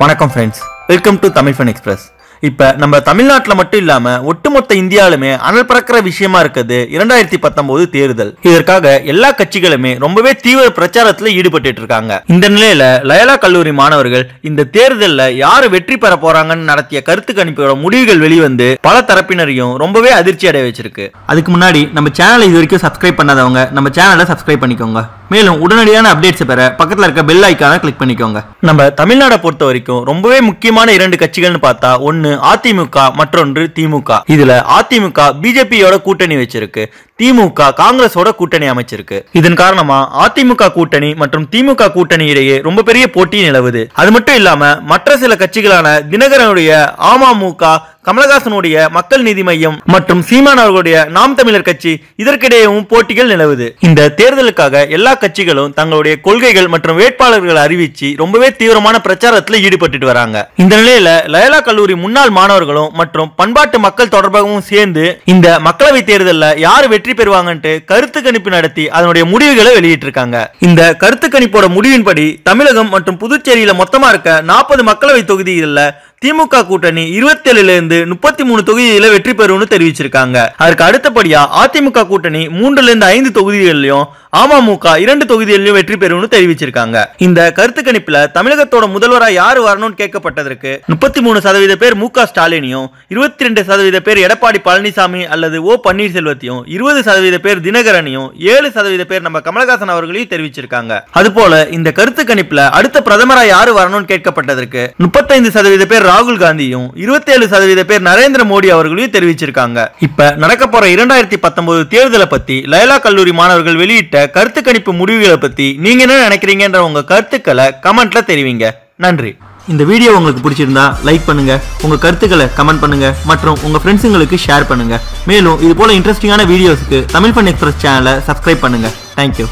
வணக்கம் friends welcome to Tamil fun express இப்போ நம்ம தமிழ்நாட்டில் மட்டும் இல்லாமல் ஒட்டுமொத்த இந்தியாவிலுமே அனல் பறக்கிற விஷயமா இருக்குது இரண்டாயிரத்தி பத்தொன்பது தேர்தல். இதற்காக எல்லா கட்சிகளுமே ரொம்பவே தீவிர பிரச்சாரத்தில் ஈடுபட்டு இருக்காங்க. இந்த நிலையில லயலா கல்லூரி மாணவர்கள் இந்த தேர்தலில் யார் வெற்றி பெற போறாங்கன்னு நடத்திய கருத்து கணிப்போட முடிவுகள் வெளிவந்து பல தரப்பினரையும் ரொம்பவே அதிர்ச்சி அடைய வச்சிருக்கு. அதுக்கு முன்னாடி நம்ம சேனலை இது வரைக்கும் சப்ஸ்கிரைப் பண்ணாதவங்க நம்ம சேனலை சப்ஸ்கிரைப் பண்ணிக்கோங்க. மேலும் உடனடியான அப்டேட்ஸ் பெற பக்கத்தில் இருக்க பெல் ஐக்கான கிளிக் பண்ணிக்கோங்க. நம்ம தமிழ்நாடை பொறுத்த வரைக்கும் ரொம்பவே முக்கியமான இரண்டு கட்சிகள்னு பார்த்தா ஒன்று ஒன்னு அதிமுக மற்றொன்று திமுக. இதுல அதிமுக பிஜேபியோட கூட்டணி வச்சிருக்கு. திமுக காங்கிரஸோட கூட்டணி அமைச்சிருக்கு. இதன் காரணமா அதிமுக கூட்டணி மற்றும் திமுக கூட்டணி இடையே ரொம்ப பெரிய போட்டி நிலவுது. அது மட்டும் இல்லாம மற்ற சில கட்சிகளான தினகரனுடைய அமமுக கமலஹாசனுடைய மக்கள் நீதி மையம் மற்றும் சீமான் அவர்களுடைய நாம் தமிழர் கட்சி இதற்கிடையேவும் போட்டிகள் நிலவுது. இந்த தேர்தலுக்காக எல்லா கட்சிகளும் தங்களுடைய கொள்கைகள் மற்றும் வேட்பாளர்களை அறிவிச்சு ரொம்பவே தீவிரமான பிரச்சாரத்தில் ஈடுபட்டுட்டு வராங்க. இந்த நிலையில லயலா கல்லூரி முன்னாள் மாணவர்களும் மற்றும் பண்பாட்டு மக்கள் தொடர்பாகவும் சேர்ந்து இந்த மக்களவை தேர்தலில் யார் வெற்றி பெறுவாங்கன்ட்டு கருத்து கணிப்பு நடத்தி அதனுடைய முடிவுகளை வெளியிட்டிருக்காங்க. இந்த கருத்து கணிப்போட முடிவின்படி தமிழகம் மற்றும் புதுச்சேரியில மொத்தமா இருக்க நாற்பது மக்களவை தொகுதிகளில் திமுக கூட்டணி இருபத்தேழுல இருந்து முப்பத்தி மூணு தொகுதியில வெற்றி பெறும்னு தெரிவிச்சிருக்காங்க. அதற்கு அடுத்தபடியா அதிமுக கூட்டணி மூன்றுல இருந்து ஐந்து தொகுதிகளிலும் அமமுக இரண்டு தொகுதிகளிலும் வெற்றி பெறும்னு தெரிவிச்சிருக்காங்க. இந்த கருத்து கணிப்புல தமிழகத்தோட முதல்வரா யாரு வரணும்னு கேட்கப்பட்டதற்கு முப்பத்தி மூணு சதவீத பேர் மு க ஸ்டாலினையும் இருபத்தி ரெண்டு சதவீத பேர் எடப்பாடி பழனிசாமி அல்லது ஓ பன்னீர்செல்வத்தையும் இருபது சதவீத பேர் தினகரனையும் ஏழு சதவீத பேர் நம்ம கமலஹாசன் அவர்களையும் தெரிவிச்சிருக்காங்க. அதுபோல இந்த கருத்து கணிப்புல அடுத்த பிரதமரா யாரு வரணும்னு கேட்கப்பட்டதற்கு முப்பத்தைந்து சதவீத பேர் ராகுல் காந்தியும் இருபத்தேழு சதவீத பேர் நரேந்திர மோடி அவர்களையும் தெரிவிச்சிருக்காங்க. இப்ப நடக்க போற இரண்டாயிரத்தி பத்தொன்பது தேர்தலை பத்தி லைலா கல்லூரி மாணவர்கள் வெளியிட்ட கருத்து கணிப்பு முடிவுகளை பத்தி நீங்க என்ன நினைக்கிறீங்கன்ற உங்க கருத்துக்களை கமெண்ட்ல தெரிவிங்க. நன்றி. இந்த வீடியோ உங்களுக்கு பிடிச்சிருந்தா லைக் பண்ணுங்க உங்க கருத்துக்களை கமெண்ட் பண்ணுங்க மற்றும் உங்க ஃப்ரெண்ட்ஸுங்களுக்கு ஷேர் பண்ணுங்க. மேலும் இது போல இன்ட்ரெஸ்டிங்கான வீடியோஸ்க்கு தமிழ் பண் எக்ஸ்பிரஸ் சேனலை சப்ஸ்கிரைப் பண்ணுங்க. தேங்க்யூ